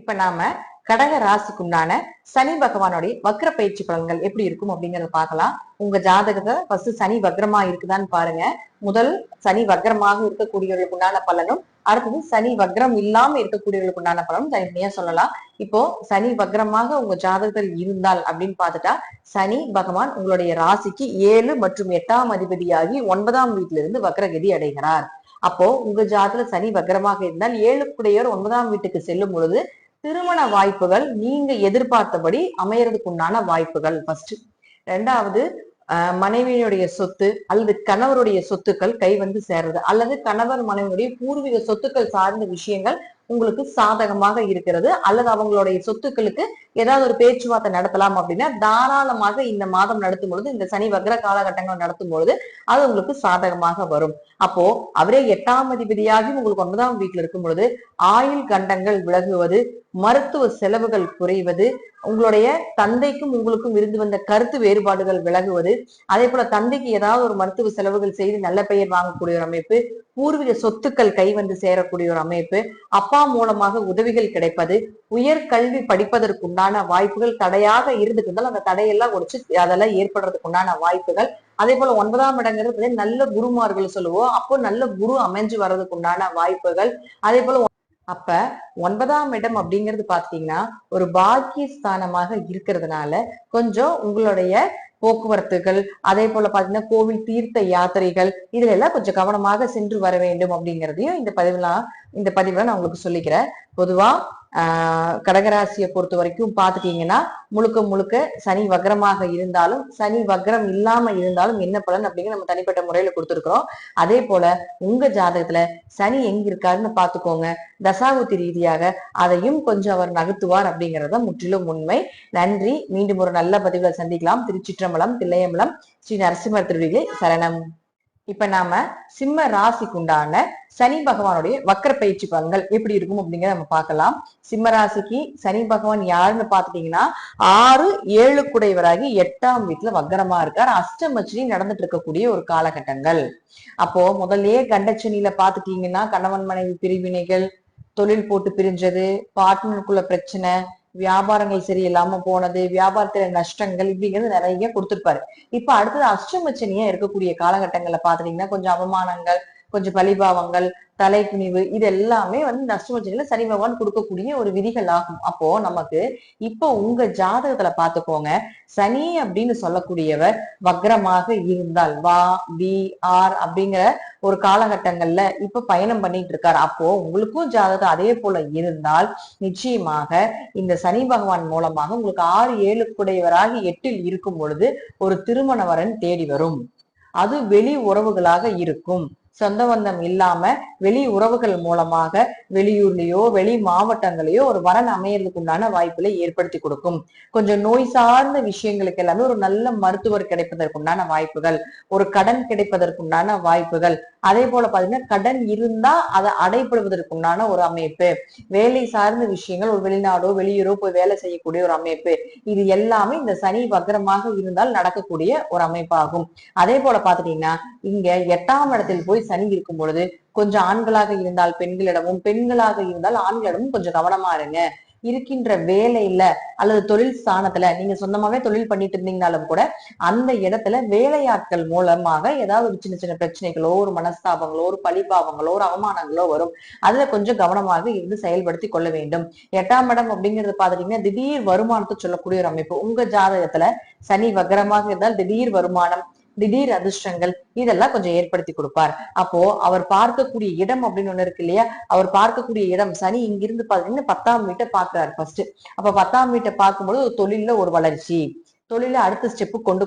இப்ப நாம கடக ராசிக்குண்டான சனி பகவானுடைய வக்ர பயிற்சி பலன்கள் எப்படி இருக்கும் அப்படிங்கறத பார்க்கலாம். உங்க ஜாதகத்தை ஃபர்ஸ்ட் சனி வக்ரமா இருக்குதான்னு பாருங்க. முதல் சனி வக்ரமாக இருக்கக்கூடியவர்களுக்கு உண்டான பலனும் அடுத்தது சனி வக்ரம் இல்லாம இருக்கக்கூடியவர்களுக்கு உண்டான பலனும் தனித்தனியா சொல்லலாம். இப்போ சனி வக்ரமாக உங்க ஜாதகத்தில் இருந்தால் அப்படின்னு பார்த்துட்டா சனி பகவான் உங்களுடைய ராசிக்கு ஏழு மற்றும் எட்டாம் அதிபதியாகி ஒன்பதாம் வீட்டிலிருந்து இருந்து வக்ரகதி அடைகிறார். அப்போ உங்க ஜாதகத்துல சனி வக்ரமாக இருந்தால் ஏழுக்குடையோர் ஒன்பதாம் வீட்டுக்கு செல்லும் பொழுது திருமண வாய்ப்புகள் நீங்க எதிர்பார்த்தபடி அமையறதுக்கு உண்டான வாய்ப்புகள் ஃபர்ஸ்ட் ரெண்டாவது மனைவியினுடைய சொத்து அல்லது கணவருடைய சொத்துக்கள் கை வந்து சேர்றது அல்லது கணவர் மனைவியுடைய பூர்வீக சொத்துக்கள் சார்ந்த விஷயங்கள் உங்களுக்கு சாதகமாக இருக்கிறது அல்லது அவங்களுடைய சொத்துக்களுக்கு ஏதாவது ஒரு பேச்சுவார்த்தை நடத்தலாம் அப்படின்னா தாராளமாக இந்த மாதம் நடத்தும் பொழுது இந்த சனி வக்ர காலகட்டங்கள் நடத்தும் பொழுது அது உங்களுக்கு சாதகமாக வரும். அப்போ அவரே எட்டாம் அதிபதியாகி உங்களுக்கு ஒன்பதாம் வீட்டில் இருக்கும் பொழுது ஆயுள் கண்டங்கள் விலகுவது மருத்துவ செலவுகள் குறைவது உங்களுடைய தந்தைக்கும் உங்களுக்கும் இருந்து வந்த கருத்து வேறுபாடுகள் விலகுவது அதே போல தந்தைக்கு ஏதாவது ஒரு மருத்துவ செலவுகள் செய்து நல்ல பெயர் வாங்கக்கூடிய ஒரு அமைப்பு பூர்வீக சொத்துக்கள் கை வந்து சேரக்கூடிய ஒரு அமைப்பு அப்பா மூலமாக உதவிகள் கிடைப்பது உயர் கல்வி படிப்பதற்குண்டான வாய்ப்புகள் தடையாக இருந்துட்டு இருந்தால் அந்த தடையெல்லாம் உடைச்சு அதெல்லாம் ஏற்படுறதுக்கு உண்டான வாய்ப்புகள். அதே போல ஒன்பதாம் இடங்கிறது நல்ல குருமார்கள் சொல்லுவோம். அப்போ நல்ல குரு அமைஞ்சு வர்றதுக்கு உண்டான வாய்ப்புகள். அதே போல அப்ப ஒன்பதாம் இடம் அப்படிங்கிறது பாத்தீங்கன்னா ஒரு பாக்கிய ஸ்தானமாக இருக்கிறதுனால கொஞ்சம் உங்களுடைய போக்குவரத்துகள் அதே போல பாத்தீங்கன்னா கோவில் தீர்த்த யாத்திரைகள் இதுல எல்லாம் கொஞ்சம் கவனமாக சென்று வர வேண்டும் அப்படிங்கிறதையும் இந்த பதிவுலாம் இந்த பதிவுல நான் உங்களுக்கு சொல்லிக்கிறேன். பொதுவா கடகராசியை பொறுத்த வரைக்கும் பார்த்துட்டீங்கன்னா முழுக்க முழுக்க சனி வக்ரமாக இருந்தாலும் சனி வக்ரம் இல்லாம இருந்தாலும் என்ன பலன் அப்படிங்கிற நம்ம தனிப்பட்ட முறையில கொடுத்துருக்குறோம். அதே போல உங்க ஜாதகத்துல சனி எங்க இருக்காருன்னு பாத்துக்கோங்க தசாபுத்தி ரீதியாக அதையும் கொஞ்சம் அவர் நகர்த்துவார் அப்படிங்கறத முற்றிலும் உண்மை. நன்றி. மீண்டும் ஒரு நல்ல பதிவுகளை சந்திக்கலாம். திருச்சிற்றம்பலம் தில்லையம்பலம் ஸ்ரீ நரசிம்மர் திருவிகை சரணம். இப்ப நாம சிம்ம ராசிக்குண்டான சனி பகவானுடைய வக்கர பயிற்சி பலன்கள் எப்படி இருக்கும் அப்படிங்கறத நம்ம பார்க்கலாம். சிம்ம ராசிக்கு சனி பகவான் யாருன்னு பாத்துட்டீங்கன்னா ஆறு ஏழு குடைவராகி எட்டாம் வீட்டுல வக்கரமா இருக்கார். அஷ்டமச்சினி நடந்துட்டு இருக்கக்கூடிய ஒரு காலகட்டங்கள். அப்போ முதல்லயே கண்டச்சனியில பாத்துட்டீங்கன்னா கணவன் மனைவி பிரிவினைகள் தொழில் போட்டு பிரிஞ்சது பார்ட்னருக்குள்ள பிரச்சனை வியாபாரங்கள் சரியில்லாம போனது வியாபாரத்துல நஷ்டங்கள் இப்படிங்கிறது நிறைய கொடுத்திருப்பாரு. இப்ப அடுத்தது அஷ்டமச்சனியா இருக்கக்கூடிய காலகட்டங்கள்ல பாத்துட்டீங்கன்னா கொஞ்சம் அவமானங்கள் கொஞ்சம் பலிபாவங்கள் தலை குனிவு இது எல்லாமே வந்து இந்த அஷ்டமச்சனியில சனி பகவான் கொடுக்கக்கூடிய ஒரு விதிகள் ஆகும் அப்போ நமக்கு இப்போ உங்க ஜாதகத்துல பாத்துக்கோங்க சனி அப்படின்னு சொல்லக்கூடியவர் வக்ரமாக இருந்தால் வா வி ஆர் அப்படிங்கிற ஒரு காலகட்டங்கள்ல இப்ப பயணம் பண்ணிட்டு இருக்காரு. அப்போ உங்களுக்கும் ஜாதகம் அதே போல இருந்தால் நிச்சயமாக இந்த சனி பகவான் மூலமாக உங்களுக்கு ஆறு ஏழு குடையவராகி எட்டில் இருக்கும் பொழுது ஒரு திருமண வரன் தேடி வரும். அது வெளி உறவுகளாக இருக்கும். சொந்த பந்தம் இல்லாம வெளி உறவுகள் மூலமாக வெளியூர்லயோ வெளி மாவட்டங்களையோ ஒரு வரன் அமையறதுக்கு உண்டான வாய்ப்புகளை ஏற்படுத்தி கொடுக்கும். கொஞ்சம் நோய் சார்ந்த விஷயங்களுக்கு எல்லாமே ஒரு நல்ல மருத்துவர் கிடைப்பதற்குண்டான வாய்ப்புகள் ஒரு கடன் கிடைப்பதற்குண்டான வாய்ப்புகள் அதே போல பாத்தீங்கன்னா கடன் இருந்தா அதை அடைப்படுவதற்குண்டான ஒரு அமைப்பு. வேலை சார்ந்த விஷயங்கள் ஒரு வெளிநாடோ வெளியூரோ போய் வேலை செய்யக்கூடிய ஒரு அமைப்பு. இது எல்லாமே இந்த சனி வக்ரமாக இருந்தால் நடக்கக்கூடிய ஒரு அமைப்பாகும். அதே போல பாத்துட்டீங்கன்னா இங்க எட்டாம் இடத்தில் போய் சனி இருக்கும் பொழுது கொஞ்சம் ஆண்களாக இருந்தால் பெண்களிடமும் பெண்களாக இருந்தால் ஆண்களிடமும் கொஞ்சம் கவனமா இருங்க. இருக்கின்ற வேலையில அல்லது தொழில் ஸ்தானத்துல நீங்க சொந்தமாவே தொழில் பண்ணிட்டு இருந்தீங்கனாலும் கூட அந்த இடத்துல வேலையாட்கள் மூலமாக ஏதாவது ஒரு சின்ன சின்ன பிரச்சனைகளோ ஒரு மனஸ்தாபங்களோ ஒரு பழிபாவங்களோ ஒரு அவமானங்களோ வரும். அதுல கொஞ்சம் கவனமாக இருந்து செயல்படுத்தி கொள்ள வேண்டும். எட்டாம் இடம் அப்படிங்கிறது பாத்துட்டீங்கன்னா திடீர் வருமானத்தை சொல்லக்கூடிய ஒரு அமைப்பு. உங்க ஜாதகத்துல சனி வக்கரமாக இருந்தால் திடீர் வருமானம் திடீர் அதிர்ஷ்டங்கள் இதெல்லாம் கொஞ்சம் ஏற்படுத்தி கொடுப்பார். அப்போ அவர் பார்க்கக்கூடிய இடம் அப்படின்னு ஒண்ணு இருக்கு இல்லையா? அவர் பார்க்கக்கூடிய இடம் சனி இங்கிருந்து பாத்தீங்கன்னா பத்தாம் வீட்டை பாக்குறாரு ஃபர்ஸ்ட் அப்ப பத்தாம் வீட்டை பார்க்கும்போது தொழில்ல ஒரு வளர்ச்சி. தொழில அடுத்த ஸ்டெப்பு கொண்டு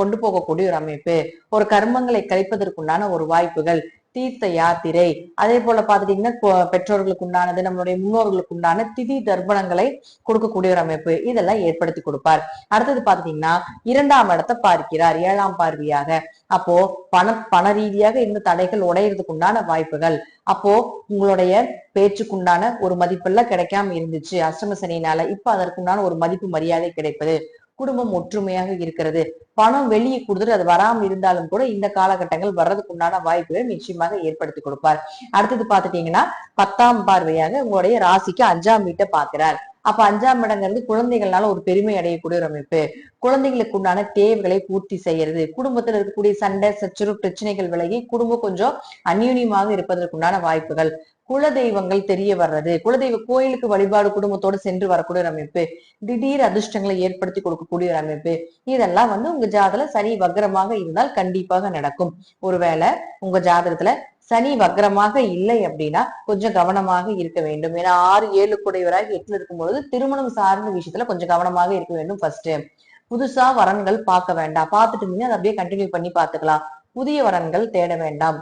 கொண்டு போகக்கூடிய ஒரு அமைப்பு. ஒரு கர்மங்களை கழிப்பதற்குண்டான ஒரு வாய்ப்புகள். தீர்த்த யாத்திரை. அதே போல பாத்துட்டீங்கன்னா பெற்றோர்களுக்கு உண்டானது நம்மளுடைய முன்னோர்களுக்கு உண்டான திதி தர்ப்பணங்களை கொடுக்கக்கூடிய ஒரு அமைப்பு. இதெல்லாம் ஏற்படுத்தி கொடுப்பார். அடுத்தது பாத்துட்டீங்கன்னா இரண்டாம் இடத்தை பார்க்கிறார் ஏழாம் பார்வையாக. அப்போ பண பண ரீதியாக இந்த தடைகள் உடையறதுக்கு உண்டான வாய்ப்புகள். அப்போ உங்களுடைய பேச்சுக்குண்டான ஒரு மதிப்பெல்லாம் கிடைக்காம இருந்துச்சு. அஷ்டமசனியினால இப்ப அதற்குண்டான ஒரு மதிப்பு மரியாதை கிடைப்பது. குடும்பம் ஒற்றுமையாக இருக்கிறது. பணம் வெளியே கொடுத்துட்டு அது வராமல் இருந்தாலும் கூட இந்த காலகட்டங்கள் வர்றதுக்கு உண்டான வாய்ப்புகள் நிச்சயமாக ஏற்படுத்தி கொடுப்பார். அடுத்தது பார்த்துட்டீங்கன்னா பத்தாம் பார்வையாக உங்களுடைய ராசிக்கு அஞ்சாம் வீட்டை பார்க்கிறார். அப்ப அஞ்சாம் இடங்கிறது குழந்தைகள்னால ஒரு பெருமை அடையக்கூடிய ஒரு அமைப்பு. குழந்தைகளுக்கு உண்டான தேவைகளை பூர்த்தி செய்யறது குடும்பத்துல இருக்கக்கூடிய சண்டை சச்சரவு பிரச்சனைகள் விலகி குடும்பம் கொஞ்சம் அந்யூன்யமாக இருப்பதற்குண்டான வாய்ப்புகள். குலதெய்வங்கள் தெரிய வர்றது குலதெய்வ கோயிலுக்கு வழிபாடு குடும்பத்தோடு சென்று வரக்கூடிய ஒரு அமைப்பு. திடீர் அதிர்ஷ்டங்களை ஏற்படுத்தி கொடுக்கக்கூடிய ஒரு அமைப்பு. இதெல்லாம் வந்து உங்க ஜாதகத்துல சனி வக்ரமாக இருந்தால் கண்டிப்பாக நடக்கும். ஒருவேளை உங்க ஜாதகத்துல சனி வக்ரமாக இல்லை அப்படின்னா கொஞ்சம் கவனமாக இருக்க வேண்டும். ஏன்னா ஆறு ஏழு குடையவராக எட்டுல இருக்கும்பொழுது திருமணம் சார்ந்த விஷயத்துல கொஞ்சம் கவனமாக இருக்க வேண்டும் ஃபர்ஸ்ட் புதுசா வரன்கள் பார்க்க வேண்டாம். பார்த்துட்டு இருந்தீங்கன்னா அதை அப்படியே கண்டினியூ பண்ணி பார்த்துக்கலாம். புதிய வரன்கள் தேட வேண்டாம்.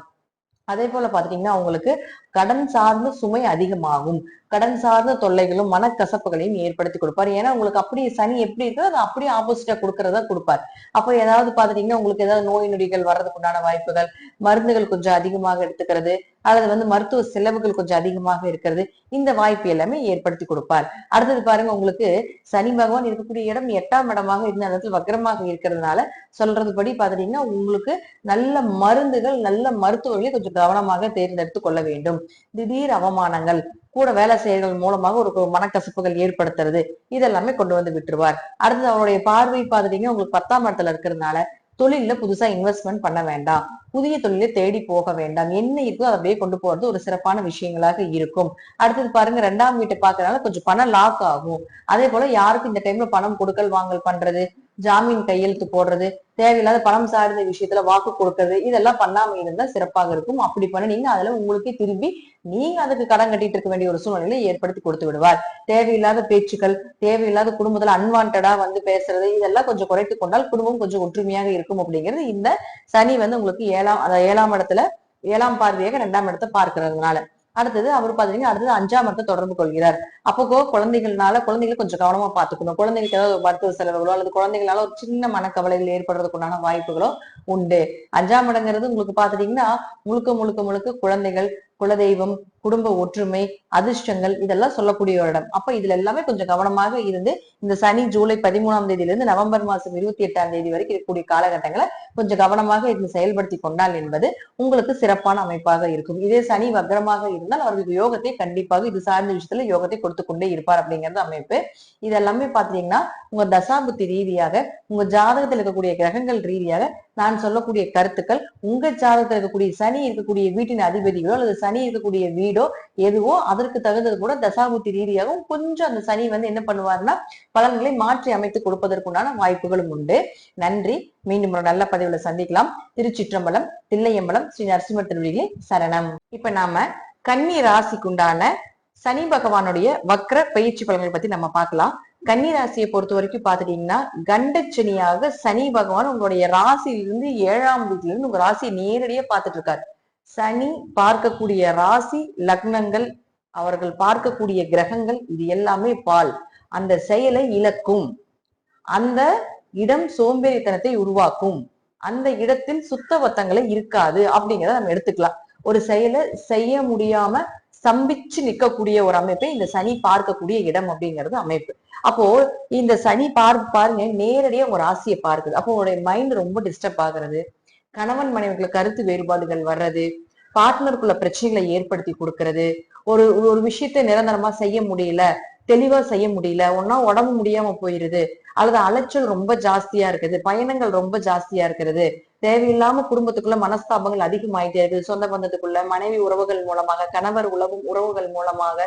அதே போல பாத்துட்டீங்கன்னா உங்களுக்கு கடன் சார்ந்த சுமை அதிகமாகும். கடன் சார்ந்த தொல்லைகளும் மனக்கசப்புகளையும் ஏற்படுத்தி கொடுப்பார். ஏன்னா உங்களுக்கு அப்படியே சனி எப்படி இருக்கோ அது அப்படியே ஆப்போசிட்டா கொடுக்கறதா கொடுப்பார். அப்போ ஏதாவது பாத்துட்டீங்கன்னா உங்களுக்கு ஏதாவது நோய் நொடிகள் வர்றதுக்கு உண்டான வாய்ப்புகள் மருந்துகள் கொஞ்சம் அதிகமாக எடுத்துக்கிறது அல்லது வந்து மருத்துவ செலவுகள் கொஞ்சம் அதிகமாக இருக்கிறது இந்த வாய்ப்பு எல்லாமே ஏற்படுத்தி கொடுப்பார். அடுத்தது பாருங்க உங்களுக்கு சனி பகவான் இருக்கக்கூடிய இடம் எட்டாம் இடமாக இருந்த இடத்துல வக்கரமாக இருக்கிறதுனால சொல்றது படி பாத்துட்டீங்கன்னா உங்களுக்கு நல்ல மருந்துகள் நல்ல மருத்துவர்களை கொஞ்சம் கவனமாக தேர்ந்தெடுத்து கொள்ள வேண்டும். திடீர் அவமானங்கள் கூட வேலை செய்யறது மூலமாக ஒரு மனக்கசப்புகள் ஏற்படுத்துறது இதெல்லாமே கொண்டு வந்து விட்டுருவார். அடுத்தது அவருடைய பார்வை பாத்துட்டீங்கன்னா உங்களுக்கு பத்தாம் இடத்துல இருக்கிறதுனால தொழில்ல புதுசா இன்வெஸ்ட்மெண்ட் பண்ண வேண்டாம். புதிய தொழிலை தேடி போக வேண்டாம். என்ன இருக்கோ அதை அப்படியே கொண்டு போறது ஒரு சிறப்பான விஷயங்களாக இருக்கும். அடுத்தது பாருங்க ரெண்டாம் வீட்டை பாக்குறதுனால கொஞ்சம் பணம் லாக் ஆகும். அதே போல யாருக்கும் இந்த டைம்ல பணம் கொடுக்கல் வாங்கல் பண்றது? ஜாமீன் கையெழுத்து போடுறது? தேவையில்லாத பணம் சார்ந்த விஷயத்துல வாக்கு கொடுக்கறது இதெல்லாம் பண்ணாம இருந்தா சிறப்பாக இருக்கும். அப்படி பண்ணினீங்க அதுல உங்களுக்கே திரும்பி நீங்க அதுக்கு கடன் கட்டிட்டு இருக்க வேண்டிய ஒரு சூழ்நிலையை ஏற்படுத்தி கொடுத்து விடுவார். தேவையில்லாத பேச்சுக்கள் தேவையில்லாத குடும்பத்துல அன்வான்டா வந்து பேசுறது இதெல்லாம் கொஞ்சம் குறைத்து கொண்டால் குடும்பம் கொஞ்சம் ஒற்றுமையாக இருக்கும் அப்படிங்கிறது இந்த சனி வந்து உங்களுக்கு ஏழாம் அதாவது ஏழாம் இடத்துல ஏழாம் பார்வையாக ரெண்டாம் இடத்தை பார்க்கறதுனால. அடுத்தது அவர் பாத்தீங்கன்னா அடுத்தது அஞ்சாம் இடத்தை தொடர்பு கொள்கிறார். அப்போ குழந்தைகள்னால குழந்தைகளை கொஞ்சம் கவனமா பாத்துக்கணும் குழந்தைகளுக்கு ஏதாவது மருத்துவ செலவுகளோ அல்லது குழந்தைகளால ஒரு சின்ன மனக்கவலைகள் ஏற்படுறதுக்குண்டான வாய்ப்புகளோ உண்டு. அஞ்சாம் இடங்கிறது உங்களுக்கு பாத்துட்டீங்கன்னா முழுக்க முழுக்க முழுக்க குழந்தைகள் குலதெய்வம் குடும்ப ஒற்றுமை அதிர்ஷ்டங்கள் இதெல்லாம் சொல்லக்கூடிய ஒரு இடம். அப்ப இதுல எல்லாமே கொஞ்சம் கவனமாக இருந்து இந்த சனி ஜூலை பதிமூணாம் தேதியில இருந்து நவம்பர் மாசம் இருபத்தி எட்டாம் தேதி வரைக்கும் இருக்கக்கூடிய காலகட்டங்களை கொஞ்சம் கவனமாக இருந்து செயல்படுத்தி கொண்டால் என்பது உங்களுக்கு சிறப்பான அமைப்பாக இருக்கும். இதே சனி வக்ரமாக இருந்தால் அவர்களுக்கு யோகத்தை கண்டிப்பாக இது சார்ந்த விஷயத்துல யோகத்தை கொடுத்து கொண்டே இருப்பார் அப்படிங்கிறது அமைப்பு. இதெல்லாமே பாத்தீங்கன்னா உங்க தசாபுத்தி ரீதியாக உங்க ஜாதகத்தில் இருக்கக்கூடிய கிரகங்கள் ரீதியாக நான் சொல்லக்கூடிய கருத்துக்கள் உங்க ஜாதகத்தில் இருக்கக்கூடிய சனி இருக்கக்கூடிய வீட்டின் அதிபதிகளோ அல்லது சனி இருக்கக்கூடிய வீடு எதுவோ அதற்கு தகுந்தது கூட தசாபுத்தி ரீதியாகவும் கொஞ்சம் அந்த சனி வந்து என்ன பண்ணுவாருன்னா பலன்களை மாற்றி அமைத்து கொடுப்பதற்குண்டான வாய்ப்புகளும் உண்டு. நன்றி. மீண்டும் ஒரு நல்ல பதிவுல சந்திக்கலாம். திருச்சிற்றம்பலம் தில்லையம்பலம் ஸ்ரீ நரசிம்ம திருவிழிகளே சரணம். இப்ப நாம கன்னி ராசிக்குண்டான சனி பகவானுடைய வக்ர பயிற்சி பலன்களை பத்தி நம்ம பார்க்கலாம். கன்னி ராசியை பொறுத்த வரைக்கும் பாத்துட்டீங்கன்னா கண்டச்சனியாக சனி பகவான் உங்களுடைய ராசியிலிருந்து ஏழாம் வீட்டிலிருந்து உங்க ராசியை நேரடியா பார்த்துட்டு இருக்காரு. சனி பார்க்கக்கூடிய ராசி லக்னங்கள் அவர்கள் பார்க்கக்கூடிய கிரகங்கள் இது எல்லாமே பால். அந்த செயலை இழக்கும். அந்த இடம் சோம்பேறித்தனத்தை உருவாக்கும். அந்த இடத்தில் சுத்தவத்தங்களை இருக்காது அப்படிங்கிறத நம்ம எடுத்துக்கலாம். ஒரு செயலை செய்ய முடியாம ஸ்தம்பிச்சு நிக்கக்கூடிய ஒரு அமைப்பை இந்த சனி பார்க்கக்கூடிய இடம் அப்படிங்கிறது அமைப்பு. அப்போ இந்த சனி பார் பாருங்க நேரடியாக உங்க ராசியை பார்க்குது. அப்போ உங்களுடைய மைண்ட் ரொம்ப டிஸ்டர்ப் ஆகுறது. கணவன் மனைவிக்குள்ள கருத்து வேறுபாடுகள் வர்றது. பார்ட்னருக்குள்ள பிரச்சனைகளை ஏற்படுத்தி கொடுக்கறது. ஒரு ஒரு விஷயத்தை நிரந்தரமா செய்ய முடியல தெளிவா செய்ய முடியல ஒன்னா உடம்பு முடியாம போயிருது அல்லது அலைச்சல் ரொம்ப ஜாஸ்தியா இருக்குது பயணங்கள் ரொம்ப ஜாஸ்தியா இருக்கிறது தேவையில்லாம குடும்பத்துக்குள்ள மனஸ்தாபங்கள் அதிகமாயிட்டே இருக்குது சொந்த பந்தத்துக்குள்ள மனைவி உறவுகள் மூலமாக கணவர் உறவு உறவுகள் மூலமாக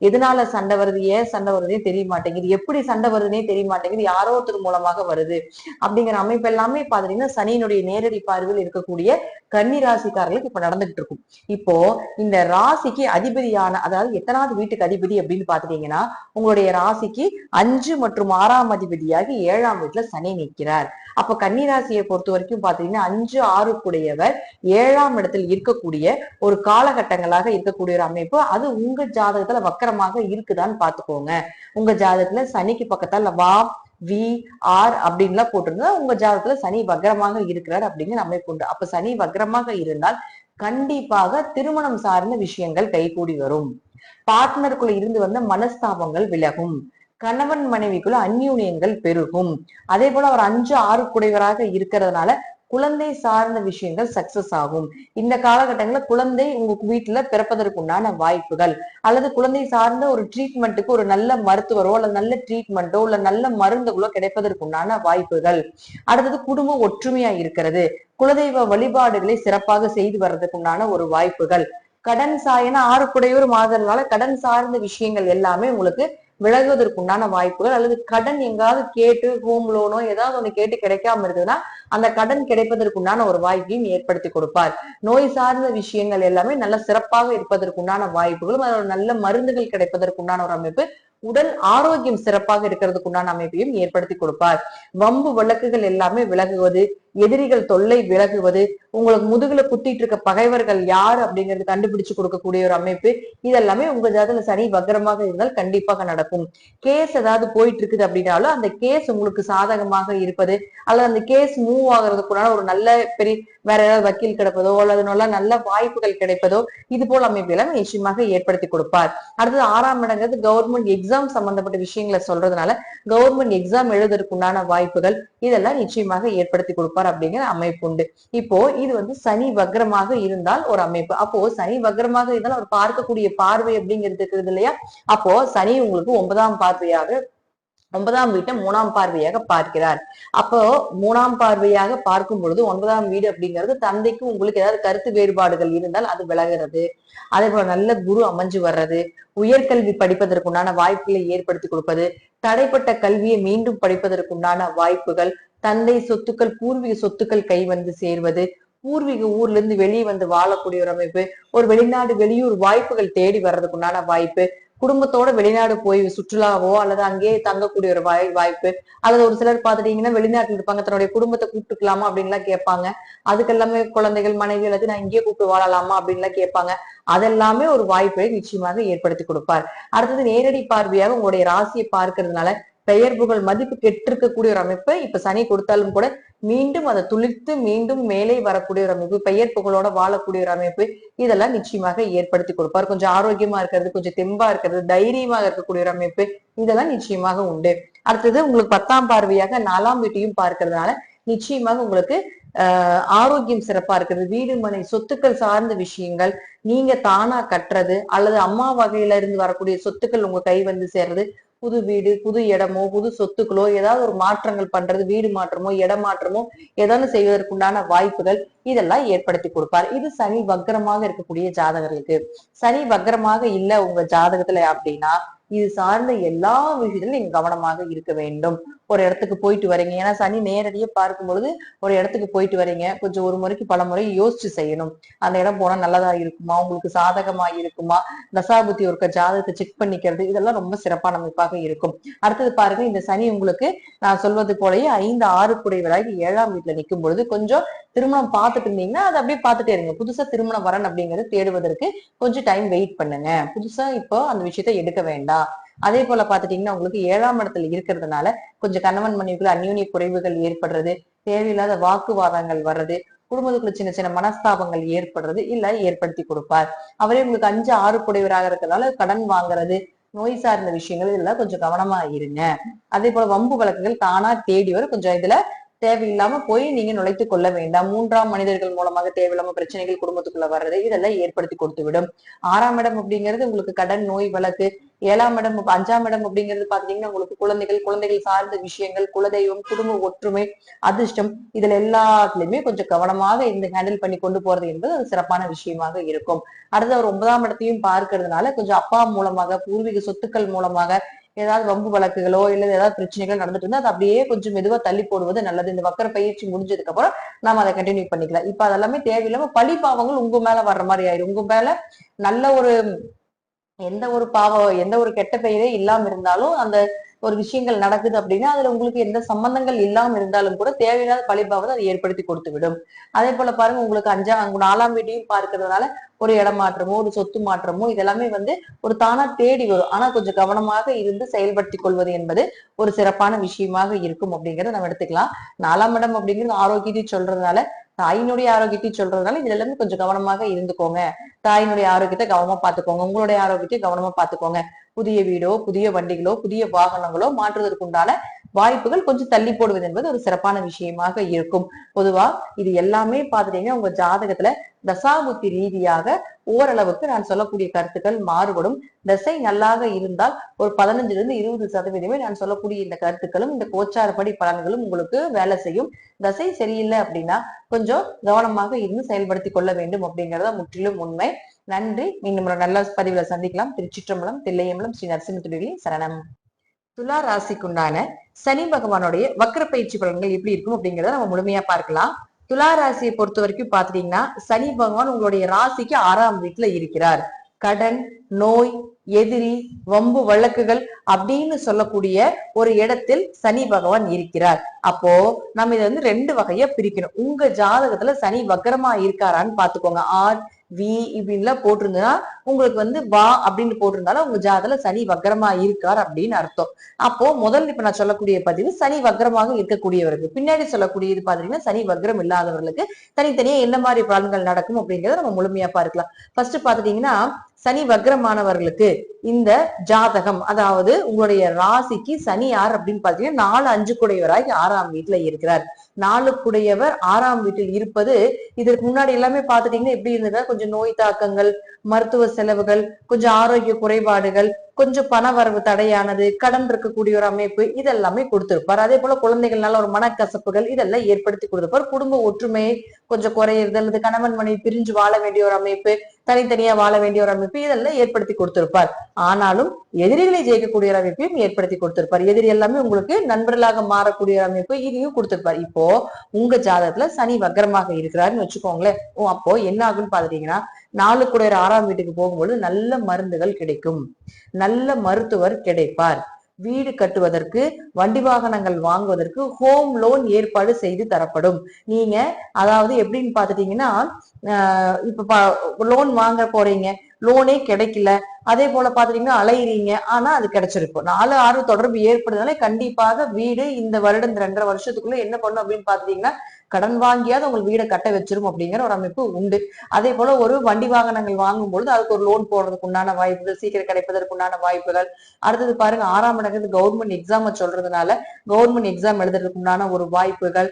எதனால சண்டை வருது ஏன் சண்டை வருதுன்னே தெரிய மாட்டேங்குது எப்படி சண்டை வருதுன்னே தெரிய மாட்டேங்குது யாரோ ஒருத்தர் மூலமாக வருது. அப்படிங்கிற அமைப்பு எல்லாமே பாத்தீங்கன்னா சனியினுடைய நேரடி பார்வையில் இருக்கக்கூடிய கன்னி ராசிக்காரர்களுக்கு இப்ப நடந்துகிட்டு இருக்கும். இப்போ இந்த ராசிக்கு அதிபதியான அதாவது எத்தனாவது வீட்டுக்கு அதிபதி அப்படின்னு பாத்துட்டீங்கன்னா உங்களுடைய ராசிக்கு அஞ்சு மற்றும் ஆறாம் அதிபதியா அதிபதியாகி ஏழாம் வீட்டுல சனி நிற்கிறார். அப்ப கன்னிராசியை பொறுத்த வரைக்கும் பாத்தீங்கன்னா அஞ்சு ஆறு கூடையவர் ஏழாம் இடத்தில் இருக்கக்கூடிய ஒரு காலகட்டங்களாக இருக்கக்கூடிய ஒரு அமைப்பு. அது உங்க ஜாதகத்துல வக்கரமாக இருக்குதான்னு பாத்துக்கோங்க. உங்க ஜாதகத்துல சனிக்கு பக்கத்தால வா வி ஆர் அப்படின்லாம் போட்டிருந்தா உங்க ஜாதகத்துல சனி வக்ரமாக இருக்கிறார் அப்படிங்கிற அமைப்பு உண்டு. அப்ப சனி வக்ரமாக இருந்தால் கண்டிப்பாக திருமணம் சார்ந்த விஷயங்கள் கைகூடி வரும். பார்ட்னருக்குள்ள இருந்து வந்த மனஸ்தாபங்கள் விலகும். கணவன் மனைவிக்குள்ள அந்யூனியங்கள் பெருகும். அதே போல அவர் அஞ்சு ஆறு குடைவராக இருக்கிறதுனால குழந்தை சார்ந்த விஷயங்கள் சக்சஸ் ஆகும். இந்த காலகட்டங்களில் குழந்தை உங்க வீட்டுல பிறப்பதற்குண்டான வாய்ப்புகள். அல்லது குழந்தை சார்ந்த ஒரு ட்ரீட்மெண்ட்டுக்கு ஒரு நல்ல மருத்துவரோ அல்லது நல்ல ட்ரீட்மெண்ட்டோ இல்ல நல்ல மருந்துகளோ கிடைப்பதற்குண்டான வாய்ப்புகள். அடுத்தது குடும்ப ஒற்றுமையா இருக்கிறது. குலதெய்வ வழிபாடுகளை சிறப்பாக செய்து வர்றதுக்குண்டான ஒரு வாய்ப்புகள். கடன் சாயன ஆறு குடையூர் மாதனால கடன் சார்ந்த விஷயங்கள் எல்லாமே உங்களுக்கு விலகுவதற்குண்டான வாய்ப்புகள் அல்லது கடன் எங்காவது கேட்டு ஹோம் லோனோ ஏதாவது ஒண்ணு கேட்டு கிடைக்காம இருக்குதுன்னா அந்த கடன் கிடைப்பதற்குண்டான ஒரு வாய்ப்பையும் ஏற்படுத்தி கொடுப்பார். நோய் சார்ந்த விஷயங்கள் எல்லாமே நல்ல சிறப்பாக இருப்பதற்குண்டான வாய்ப்புகளும் அதோட நல்ல மருந்துகள் கிடைப்பதற்குண்டான ஒரு அமைப்பு உடல் ஆரோக்கியம் சிறப்பாக இருக்கிறதுக்குண்டான அமைப்பையும் ஏற்படுத்தி கொடுப்பார். வம்பு வழக்குகள் எல்லாமே விலகுவது எதிரிகள் தொல்லை விலகுவது உங்களுக்கு முதுகுல குத்திட்டு இருக்க பகைவர்கள் யார் அப்படிங்கறது கண்டுபிடிச்சு கொடுக்கக்கூடிய ஒரு அமைப்பு. இதெல்லாமே உங்க ஜாதகத்துல சனி வக்கரமாக இருந்தால் கண்டிப்பாக நடக்கும். கேஸ் ஏதாவது போயிட்டு இருக்குது அப்படின்னாலும் அந்த கேஸ் உங்களுக்கு சாதகமாக இருப்பது அல்லது அந்த கேஸ் மூவ் ஆகுறதுக்குள்ளான ஒரு நல்ல பெரிய வேற ஏதாவது வக்கீல் கிடைப்பதோ அல்லது நல்ல நல்ல வாய்ப்புகள் கிடைப்பதோ இது போல அமைப்பு எல்லாம் நிச்சயமாக ஏற்படுத்தி கொடுப்பார். அடுத்தது ஆறாம் இடங்கிறது கவர்மெண்ட் எக்ஸாம் சம்பந்தப்பட்ட விஷயங்களை சொல்றதுனால கவர்மெண்ட் எக்ஸாம் எழுதுறதுக்குண்டான வாய்ப்புகள் இதெல்லாம் நிச்சயமாக ஏற்படுத்தி கொடுப்பார். அப்படிங்கிற அமைப்பு உண்டு. இப்போ இது வந்து சனி வக்ரமாக இருந்தால் ஒரு அமைப்பு. அப்போ சனி வக்ரமாக இருந்தால் அவர் பார்க்கக்கூடிய பார்வை அப்படிங்கிறது இருக்கிறது இல்லையா? அப்போ சனி உங்களுக்கு ஒன்பதாம் பார்வையாக ஒன்பதாம் வீட்டை மூணாம் பார்வையாக பார்க்கிறார். அப்போ மூணாம் பார்வையாக பார்க்கும் பொழுது ஒன்பதாம் வீடு அப்படிங்கிறது தந்தைக்கு உங்களுக்கு ஏதாவது கருத்து வேறுபாடுகள் இருந்தால் அது விலகிறது. அதே போல நல்ல குரு அமைஞ்சு வர்றது உயர்கல்வி படிப்பதற்குண்டான வாய்ப்புகளை ஏற்படுத்தி கொடுப்பது தடைப்பட்ட கல்வியை மீண்டும் படிப்பதற்குண்டான வாய்ப்புகள் தந்தை சொத்துக்கள் பூர்வீக சொத்துக்கள் கை வந்து சேர்வது பூர்வீக ஊர்ல இருந்து வெளியே வந்து வாழக்கூடிய ஒரு அமைப்பு ஒரு வெளிநாடு வெளியூர் வாய்ப்புகள் தேடி வர்றதுக்குண்டான வாய்ப்பு குடும்பத்தோட வெளிநாடு போய் சுற்றுலாவோ அல்லது அங்கேயே தங்கக்கூடிய ஒரு வாய் வாய்ப்பு அல்லது ஒரு சிலர் பார்த்துட்டீங்கன்னா வெளிநாட்டில் இருப்பாங்க தன்னுடைய குடும்பத்தை கூப்பிட்டுக்கலாமா அப்படின்லாம் கேட்பாங்க. அதுக்கெல்லாமே குழந்தைகள் மனைவி அல்லது நான் இங்கேயே கூப்பிட்டு வாழலாமா அப்படின்லாம் கேட்பாங்க. அதெல்லாமே ஒரு வாய்ப்பை நிச்சயமாக ஏற்படுத்தி கொடுப்பார். அடுத்தது நேரடி பார்வையாக உங்களுடைய ராசியை பார்க்கறதுனால பெயர் புகழ் மதிப்பு கெட்டிருக்கக்கூடிய ஒரு அமைப்பை இப்ப சனி கொடுத்தாலும் கூட மீண்டும் அதை துளிர்த்து மீண்டும் மேலே வரக்கூடிய ஒரு அமைப்பு பெயர் புகழோட வாழக்கூடிய ஒரு அமைப்பு இதெல்லாம் நிச்சயமாக ஏற்படுத்தி கொடுப்பார். கொஞ்சம் ஆரோக்கியமா இருக்கிறது கொஞ்சம் தெம்பா இருக்கிறது தைரியமாக இருக்கக்கூடிய ஒரு அமைப்பு இதெல்லாம் நிச்சயமாக உண்டு. அடுத்தது உங்களுக்கு பத்தாம் பார்வையாக நாலாம் வீட்டையும் பார்க்கறதுனால நிச்சயமாக உங்களுக்கு ஆரோக்கியம் சிறப்பா இருக்கிறது வீடு மனை சொத்துக்கள் சார்ந்த விஷயங்கள் நீங்க தானா கட்டுறது அல்லது அம்மா வகையில இருந்து வரக்கூடிய சொத்துக்கள் உங்க கை வந்து சேர்றது. புது வீடு புது இடமோ புது சொத்துக்களோ ஏதாவது ஒரு மாற்றங்கள் பண்றது வீடு மாற்றமோ இடம் மாற்றமோ ஏதாவது செய்வதற்குண்டான வாய்ப்புகள் இதெல்லாம் ஏற்படுத்தி கொடுப்பார். இது சனி வக்கரமாக இருக்கக்கூடிய ஜாதகர்களுக்கு. சனி வக்கரமாக இல்ல உங்க ஜாதகத்துல அப்படின்னா இது சார்ந்த எல்லா விஷயத்திலும் நீங்க கவனமாக இருக்க வேண்டும். ஒரு இடத்துக்கு போயிட்டு வரீங்க. ஏன்னா சனி நேரடியா பார்க்கும் பொழுது ஒரு இடத்துக்கு போயிட்டு வரீங்க. கொஞ்சம் ஒரு முறைக்கு பல முறை யோசிச்சு செய்யணும். அந்த இடம் போனா நல்லதா இருக்குமா? உங்களுக்கு சாதகமா இருக்குமா? தசாபுத்தி ஒருக்க ஜாதகத்தை செக் பண்ணிக்கிறது இதெல்லாம் ரொம்ப சிறப்பான அமைப்பாக இருக்கும். அடுத்தது பாருங்க இந்த சனி உங்களுக்கு நான் சொல்வது போலயே ஐந்து ஆறு குடைவராகி ஏழாம் வீட்டுல நிற்கும் பொழுது கொஞ்சம் திருமணம் பார்த்துட்டு இருந்தீங்கன்னா அதை அப்படியே பார்த்துட்டே இருங்க. புதுசா திருமணம் வரன் அப்படிங்கறது தேடுவதற்கு கொஞ்சம் டைம் வெயிட் பண்ணுங்க. புதுசா இப்போ அந்த விஷயத்த எடுக்க வேண்டாம். அதே போல பாத்துட்டீங்கன்னா உங்களுக்கு ஏழாம் இடத்துல இருக்கிறதுனால கொஞ்சம் கணவன் மனைவிக்குள்ள அந்யூன்ய குறைவுகள் ஏற்படுறது தேவையில்லாத வாக்குவாதங்கள் வர்றது குடும்பத்துக்குள்ள சின்ன சின்ன மனஸ்தாபங்கள் ஏற்படுறது இல்ல ஏற்படுத்தி கொடுப்பார். அவரே உங்களுக்கு அஞ்சு ஆறு குடைவராக இருக்கிறதுனால கடன் வாங்குறது நோய் சார்ந்த விஷயங்கள் இதெல்லாம் கொஞ்சம் கவனமா இருங்க. அதே போல வம்பு வழக்குகள் தானா தேடி வர கொஞ்சம் இதுல தேவையில்லாம போய் நீங்க நுழைத்து கொள்ள வேண்டாம். மூன்றாம் மனிதர்கள் மூலமாக தேவையில்லாம பிரச்சனைகள் குடும்பத்துக்குள்ள வர்றது இதெல்லாம் ஏற்படுத்தி கொடுத்து விடும். ஆறாம் இடம் அப்படிங்கிறது உங்களுக்கு கடன் நோய் வழக்கு. ஏழாம் இடம் அஞ்சாம் இடம் அப்படிங்கிறது பாத்தீங்கன்னா உங்களுக்கு குழந்தைகள் குழந்தைகள் சார்ந்த விஷயங்கள் குலதெய்வம் குடும்ப ஒற்றுமை அதிர்ஷ்டம். இதுல எல்லாத்துலயுமே கொஞ்சம் கவனமாக இந்த ஹேண்டில் பண்ணி கொண்டு போறது என்பது அது சிறப்பான விஷயமாக இருக்கும். அடுத்து அவர் ஒன்பதாம் இடத்தையும் பார்க்கறதுனால கொஞ்சம் அப்பா மூலமாக பூர்வீக சொத்துக்கள் மூலமாக ஏதாவது வம்பு வழக்குகளோ இல்ல ஏதாவது பிரச்சனைகள் நடந்துட்டு இருந்தா அது அப்படியே கொஞ்சம் மெதுவா தள்ளி போடுவது நல்லது. இந்த வக்கர பயிற்சி முடிஞ்சதுக்கு அப்புறம் நாம அதை கண்டினியூ பண்ணிக்கலாம். இப்ப அதெல்லாமே தேவையில்லாம பழி பாவங்கள் உங்க மேல வர்ற மாதிரி ஆயிரும் உங்க மேல நல்ல ஒரு எந்த ஒரு பாவம் எந்த ஒரு கெட்ட பெயரே இல்லாம இருந்தாலும் அந்த ஒரு விஷயங்கள் நடக்குது அப்படின்னா அதுல உங்களுக்கு எந்த சம்பந்தங்கள் இல்லாம இருந்தாலும் கூட தேவையில்லாத பழிபாவத்தை அதை ஏற்படுத்தி கொடுத்து விடும். அதே போல பாருங்க உங்களுக்கு அஞ்சா நாலாம் வீட்டையும் பார்க்கறதுனால ஒரு இடமாற்றமோ ஒரு சொத்து மாற்றமோ இதெல்லாமே வந்து ஒரு தானா தேடி வரும். ஆனா கொஞ்சம் கவனமாக இருந்து செயல்படுத்திக் கொள்வது என்பது ஒரு சிறப்பான விஷயமாக இருக்கும் அப்படிங்கறத நம்ம எடுத்துக்கலாம். நாலாம் இடம் அப்படிங்கிறது ஆரோக்கியத்தை சொல்றதுனால தாயினுடைய ஆரோக்கியத்தை சொல்றதுனால இதுல எல்லாமே கொஞ்சம் கவனமாக இருந்துக்கோங்க. தாயினுடைய ஆரோக்கியத்தை கவனமா பாத்துக்கோங்க உங்களுடைய ஆரோக்கியத்தை கவனமா பாத்துக்கோங்க புதிய வீடோ புதிய வண்டிகளோ புதிய வாகனங்களோ மாற்றுவதற்குண்டான வாய்ப்புகள் கொஞ்சம் தள்ளி போடுவது என்பது ஒரு சிறப்பான விஷயமாக இருக்கும். பொதுவா இது எல்லாமே பாத்துட்டீங்கன்னா உங்க ஜாதகத்துல தசாபுத்தி ரீதியாக ஓரளவுக்கு நான் சொல்லக்கூடிய கருத்துக்கள் மாறுபடும். தசை நல்லாக இருந்தால் ஒரு பதினஞ்சுல இருந்து இருபது சதவீதமே நான் சொல்லக்கூடிய இந்த கருத்துக்களும் இந்த கோச்சாரப்படி பலன்களும் உங்களுக்கு வேலை செய்யும். தசை சரியில்லை அப்படின்னா கொஞ்சம் கவனமாக இருந்து செயல்படுத்தி கொள்ள வேண்டும் அப்படிங்கறத முற்றிலும் உண்மை. நன்றி. மீண்டும் ஒரு நல்ல பதிவுல சந்திக்கலாம். திருச்சிற்றம்பலம் தில்லையம்பலம் ஸ்ரீ நரசிம்மத்துடைய சரணம். துலா ராசிக்குண்டான சனி பகவானுடைய வக்கர பயிற்சி பலன்கள் எப்படி இருக்கும் அப்படிங்கிறத நம்ம முழுமையா பார்க்கலாம். துலா ராசியை பொறுத்த வரைக்கும் பாத்துட்டீங்கன்னா சனி பகவான் உங்களுடைய ராசிக்கு ஆறாம் வீட்டுல இருக்கிறார். கடன் நோய் எதிரி வம்பு வழக்குகள் அப்படின்னு சொல்லக்கூடிய ஒரு இடத்தில் சனி பகவான் இருக்கிறார். அப்போ நம்ம இதை வந்து ரெண்டு வகையா பிரிக்கணும். உங்க ஜாதகத்துல சனி வக்கரமா இருக்காரான்னு பாத்துக்கோங்க. ஆர் வி இப்படின்லாம் போட்டிருந்ததுன்னா உங்களுக்கு வந்து வா அப்படின்னு போட்டிருந்தாலும் உங்க ஜாதகத்துல சனி வக்கரமா இருக்கார் அப்படின்னு அர்த்தம். அப்போ முதல்ல இப்ப நான் சொல்லக்கூடிய பதிவு சனி வக்கரமாக இருக்கக்கூடியவருக்கு. பின்னாடி சொல்லக்கூடியது பாத்தீங்கன்னா சனி வக்கரம் இல்லாதவர்களுக்கு தனித்தனியா என்ன மாதிரி பலன்கள் நடக்கும் அப்படிங்கறத நம்ம முழுமையா பார்க்கலாம். ஃபர்ஸ்ட் பாத்துட்டீங்கன்னா சனி வக்ரமானவர்களுக்கு இந்த ஜாதகம் அதாவது உங்களுடைய ராசிக்கு சனி யார் அப்படின்னு பாத்தீங்கன்னா நாலு அஞ்சு குடையவராகி ஆறாம் வீட்டுல இருக்கிறார். நாலு குடையவர் ஆறாம் வீட்டில் இருப்பது இதற்கு முன்னாடி எல்லாமே பாத்துட்டீங்கன்னா எப்படி இருந்தது கொஞ்சம் நோய் தாக்கங்கள் மருத்துவ செலவுகள் கொஞ்சம் ஆரோக்கிய குறைபாடுகள் கொஞ்சம் பண வரவு தடையானது கடன் இருக்கக்கூடிய ஒரு அமைப்பு இதெல்லாமே கொடுத்திருப்பார். அதே போல குழந்தைகள்னால ஒரு மனக்கசப்புகள் இதெல்லாம் ஏற்படுத்தி கொடுத்திருப்பார். குடும்ப ஒற்றுமையை கொஞ்சம் குறையிறது அல்லது கணவன் மனைவி பிரிஞ்சு வாழ வேண்டிய ஒரு அமைப்பு தனித்தனியா வாழ வேண்டிய ஒரு அமைப்பு இதெல்லாம் ஏற்படுத்தி கொடுத்திருப்பார். ஆனாலும் எதிரிகளை ஜெயிக்கக்கூடிய ஒரு அமைப்பையும் ஏற்படுத்தி கொடுத்திருப்பார். எதிரி எல்லாமே உங்களுக்கு நண்பர்களாக மாறக்கூடிய ஒரு அமைப்பு இதையும் கொடுத்திருப்பார். இப்போ உங்க ஜாதகத்துல சனி வக்கரமாக இருக்கிறாருன்னு வச்சுக்கோங்களேன். ஓ அப்போ என்ன ஆகுன்னு பாத்துட்டீங்கன்னா நாலு கூட ஆறாம் வீட்டுக்கு போகும்பொழுது நல்ல மருந்துகள் கிடைக்கும். நல்ல மருத்துவர் கிடைப்பார். வீடு கட்டுவதற்கு வண்டி வாகனங்கள் வாங்குவதற்கு ஹோம் லோன் ஏற்பாடு செய்து தரப்படும். நீங்க அதாவது எப்படின்னு பாத்துட்டீங்கன்னா ஆஹ் இப்ப லோன் வாங்க போறீங்க. லோனே கிடைக்கல. அதே போல பாத்துட்டீங்கன்னா அலையிறீங்க. ஆனா அது கிடைச்சிருக்கும். நாலு ஆறு தொடர்பு ஏற்படுறதுனால கண்டிப்பாக வீடு இந்த வருடம் இந்த ரெண்டரை வருஷத்துக்குள்ள என்ன பண்ணும் அப்படின்னு பாத்துட்டீங்கன்னா கடன் வாங்கியாவது உங்கள் வீடை கட்ட வச்சிரும் அப்படிங்கிற ஒரு அமைப்பு உண்டு. அதே போல ஒரு வண்டி வாகனங்கள் வாங்கும் பொழுது அதுக்கு ஒரு லோன் போடுறதுக்கு உண்டான வாய்ப்புகள் சீக்கிரம் கிடைப்பதற்கு உண்டான வாய்ப்புகள். அடுத்தது பாருங்க ஆறாம் இடங்கிறது கவர்மெண்ட் எக்ஸாம் சொல்றதுனால கவர்மெண்ட் எக்ஸாம் எழுதுறதுக்கு உண்டான ஒரு வாய்ப்புகள்.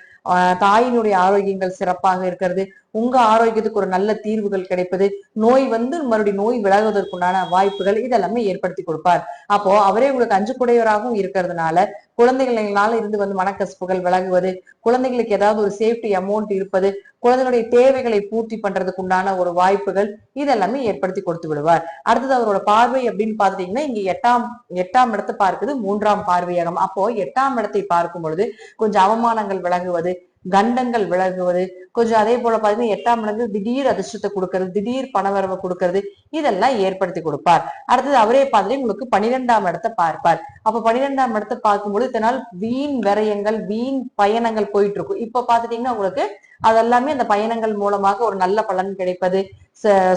தாயினுடைய ஆரோக்கியங்கள் சிறப்பாக இருக்கிறது. உங்க ஆரோக்கியத்துக்கு ஒரு நல்ல தீர்வுகள் கிடைப்பது. நோய் வந்து மறுபடியும் நோய் விலகுவதற்குண்டான வாய்ப்புகள் இதெல்லாமே ஏற்படுத்தி கொடுப்பார். அப்போ அவரே உங்களுக்கு அஞ்சு குடையவராகவும் இருக்கிறதுனால குழந்தைகளால இருந்து வந்து மனக்கசப்புகள் விலகுவது குழந்தைகளுக்கு ஏதாவது ஒரு சேஃப்டி அமௌண்ட் இருப்பது குழந்தைகளுடைய தேவைகளை பூர்த்தி பண்றதுக்கு உண்டான ஒரு வாய்ப்புகள் இதெல்லாமே ஏற்படுத்தி கொடுத்து விடுவார். அடுத்தது அவரோட பார்வை அப்படின்னு பாத்துட்டீங்கன்னா இங்க எட்டாம் எட்டாம் இடத்தை பார்க்குது மூன்றாம் பார்வையகம். அப்போ எட்டாம் இடத்தை பார்க்கும் பொழுது கொஞ்சம் அவமானங்கள் விலகுவது கண்டங்கள் விலகுவது கொஞ்சம் அதே போல பாத்தீங்கன்னா எட்டாம் இடங்கு திடீர் அதிர்ஷ்டத்தை கொடுக்கறது திடீர் பணவரவை கொடுக்கறது இதெல்லாம் ஏற்படுத்தி கொடுப்பார். அடுத்தது அவரே பார்த்துட்டு உங்களுக்கு பனிரெண்டாம் இடத்தை பார்ப்பார். அப்ப பனிரெண்டாம் இடத்தை பார்க்கும்போது இதனால் வீண் விரயங்கள் வீண் பயணங்கள் போயிட்டு இருக்கும் இப்ப பாத்துட்டீங்கன்னா உங்களுக்கு அதெல்லாமே அந்த பயணங்கள் மூலமாக ஒரு நல்ல பலன் கிடைப்பது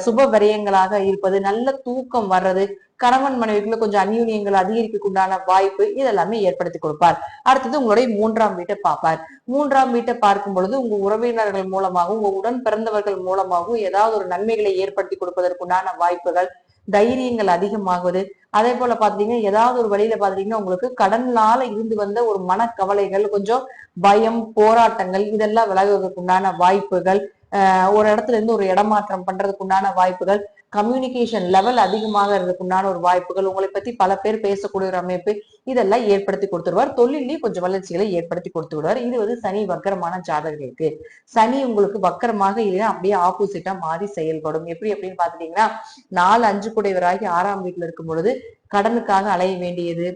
சுப விரயங்களாக இருப்பது நல்ல தூக்கம் வர்றது கணவன் மனைவிக்குள்ள கொஞ்சம் அந்யூன்யங்கள் அதிகரிக்கக்குண்டான வாய்ப்பு இதெல்லாமே ஏற்படுத்தி கொடுப்பார். அடுத்தது உங்களுடைய மூன்றாம் வீட்டை பார்ப்பார். மூன்றாம் வீட்டை பார்க்கும் பொழுது உங்க உறவினர்கள் மூலமாகவும் உங்க உடன் பிறந்தவர்கள் மூலமாகவும் ஏதாவது ஒரு நன்மைகளை ஏற்படுத்தி கொடுப்பதற்குண்டான வாய்ப்புகள் தைரியங்கள் அதிகமாகுது. அதே போல பாத்தீங்கன்னா ஏதாவது ஒரு வழியில பாத்தீங்கன்னா உங்களுக்கு கடனால இருந்து வந்த ஒரு மனக்கவலைகள் கொஞ்சம் பயம் போராட்டங்கள் இதெல்லாம் விலகுவதற்குண்டான வாய்ப்புகள் ஒரு இடத்துல இருந்து ஒரு இடமாற்றம் பண்றதுக்கு உண்டான வாய்ப்புகள் கம்யூனிகேஷன் லெவல் அதிகமாக உண்டான ஒரு வாய்ப்புகள் உங்களை பத்தி பல பேர் பேசக்கூடிய ஒரு அமைப்பு இதெல்லாம் ஏற்படுத்தி கொடுத்துருவார். தொழிலையும் கொஞ்சம் வளர்ச்சிகளை ஏற்படுத்தி கொடுத்து விடுவார் இது வந்து சனி வக்கரமான ஜாதகர்களுக்கு. சனி உங்களுக்கு வக்கரமாக இல்லைன்னா அப்படியே ஆப்போசிட்டா மாறி செயல்படும். எப்படி அப்படின்னு பாத்துட்டீங்கன்னா நாலு அஞ்சு கூடையவராகி ஆறாம் வீட்டுல இருக்கும் பொழுது கடனுக்காக அலைய வேண்டியது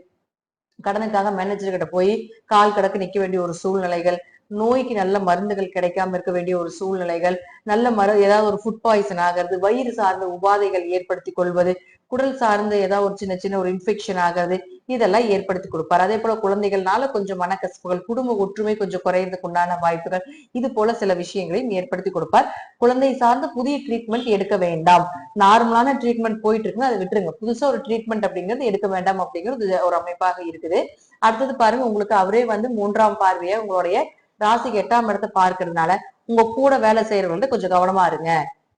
கடனுக்காக மேனேஜர் கிட்ட போய் கால் கடக்கு நிக்க வேண்டிய ஒரு சூழ்நிலைகள் நோய்க்கு நல்ல மருந்துகள் கிடைக்காம இருக்க வேண்டிய ஒரு சூழ்நிலைகள் நல்ல மரு ஏதாவது ஒரு ஃபுட் பாய்சன் ஆகிறது வயிறு சார்ந்த உபாதைகள் ஏற்படுத்தி கொள்வது குடல் சார்ந்த ஏதாவது ஒரு சின்ன சின்ன ஒரு இன்ஃபெக்ஷன் ஆகிறது இதெல்லாம் ஏற்படுத்தி கொடுப்பார். அதே போல குழந்தைகள்னால கொஞ்சம் மனக்கசப்புகள் குடும்ப ஒற்றுமை கொஞ்சம் குறையறதுக்கு உண்டான வாய்ப்புகள் இது போல சில விஷயங்களையும் ஏற்படுத்தி கொடுப்பார். குழந்தை சார்ந்த புதிய ட்ரீட்மெண்ட் எடுக்க வேண்டாம். நார்மலான ட்ரீட்மெண்ட் போயிட்டு இருக்குங்க அதை விட்டுருங்க. புதுசா ஒரு ட்ரீட்மெண்ட் அப்படிங்கிறது எடுக்க வேண்டாம் அப்படிங்கிறது ஒரு அமைப்பாக இருக்குது. அடுத்தது பாருங்க உங்களுக்கு அவரே வந்து மூன்றாம் பார்வையை உங்களுடைய ராசிக்கு எட்டாம் இடத்தை பார்க்கறதுனால உங்க கூட வேலை செய்யறவங்கள்ட்ட கொஞ்சம் கவனமா இருங்க.